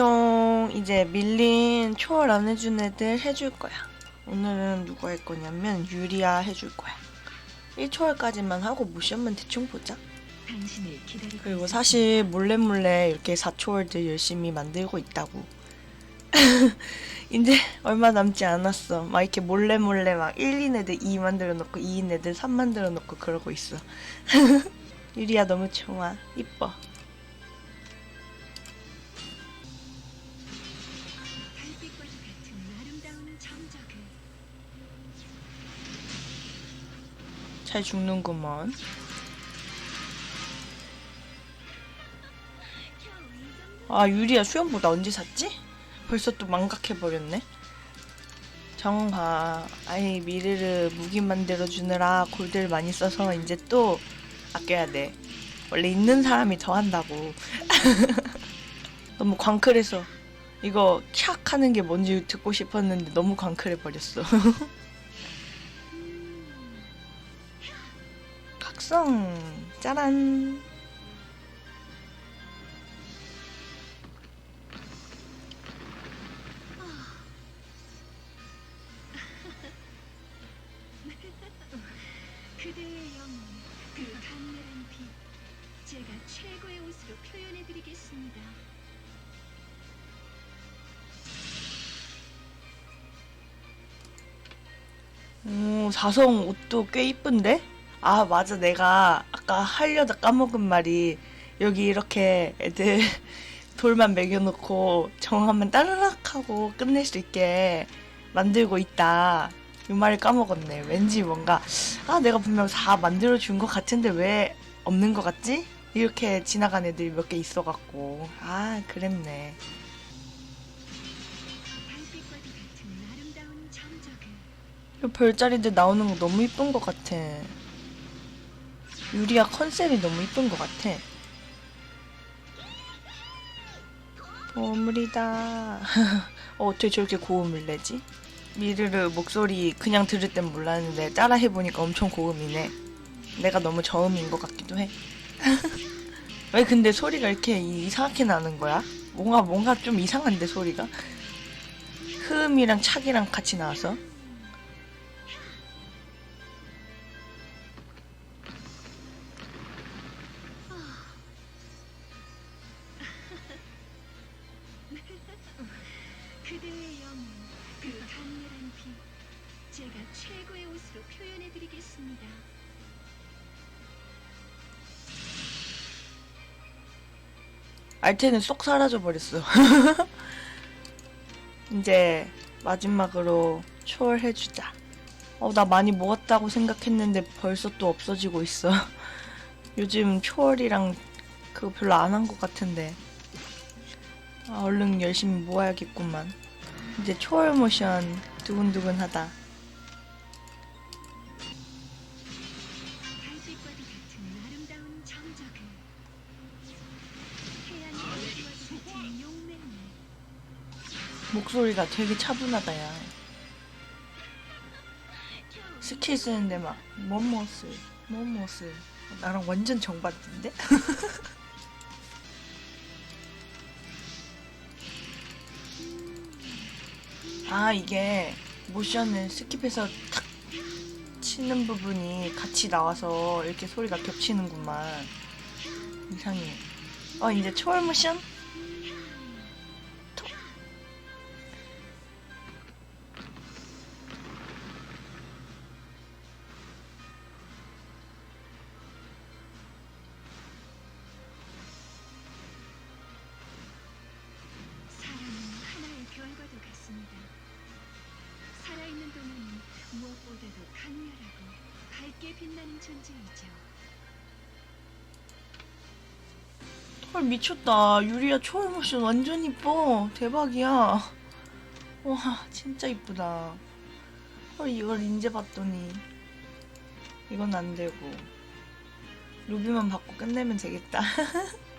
안녕. 이제 밀린 초월 안 해준 애들 해줄 거야. 오늘은 누가 할 거냐면 유리야 해줄 거야. 1초월까지만 하고 모션만 대충 보자. 그리고 사실 몰래 몰래 이렇게 4초월들 열심히 만들고 있다고. 이제 얼마 남지 않았어. 막 이렇게 몰래 몰래 막 1인 애들 2 만들어 놓고 2인 애들 3 만들어 놓고 그러고 있어. 유리야 너무 좋아. 이뻐. 잘 죽는구먼. 아 유리야 수영보다 언제 샀지? 벌써 또 망각해버렸네. 정화 아이 미르르 무기 만들어 주느라 골드를 많이 써서 이제 또 아껴야 돼. 원래 있는 사람이 더 한다고. 너무 광클해서 이거 캬 하는 게 뭔지 듣고 싶었는데 너무 광클해 버렸어. 각성 짜란. 그대의 영혼 그 강렬한 빛 제가 최고의 옷으로 표현해드리겠습니다 오, 사성 옷도 꽤 이쁜데? 아, 맞아. 내가 아까 하려다 까먹은 말이 여기 이렇게 애들 돌만 매겨놓고 정하면 따르락 하고 끝낼 수 있게 만들고 있다. 이 말을 까먹었네. 왠지 뭔가, 아, 내가 분명 다 만들어준 것 같은데 왜 없는 것 같지? 이렇게 지나간 애들이 몇 개 있어갖고. 아, 그랬네. 별자리들 나오는 거 너무 이쁜 것 같아. 유리야 컨셉이 너무 이쁜 것 같아. 보물이다. 어, 어떻게 저렇게 고음을 내지? 미르르 목소리 그냥 들을 땐 몰랐는데 따라 해보니까 엄청 고음이네. 내가 너무 저음인 것 같기도 해. 왜 근데 소리가 이렇게 이- 이상하게 나는 거야? 뭔가 뭔가 좀 이상한데 소리가? 흐음이랑 착이랑 같이 나와서. 제가 최고의 옷으로 표현해드리겠습니다 알테는 쏙 사라져 버렸어. 이제 마지막으로 초월해주자. 어, 나 많이 모았다고 생각했는데 벌써 또 없어지고 있어. 요즘 초월이랑 그거 별로 안 한 것 같은데. 아, 얼른 열심히 모아야겠구만. 이제 초월 모션 두근두근하다. 목소리가 되게 차분하다, 야. 스킬 쓰는데 막, 뭐뭐스, 뭐뭐스. 나랑 완전 정반대인데? 아, 이게 모션을 스킵해서 탁 치는 부분이 같이 나와서 이렇게 소리가 겹치는구만. 이상해. 어, 이제 초월 모션? 밝게 빛나는 존재이죠. 헐 미쳤다. 유리야 초월 모션 완전 이뻐. 대박이야. 와 진짜 이쁘다. 헐 이걸 이제 봤더니 이건 안 되고 루비만 받고 끝내면 되겠다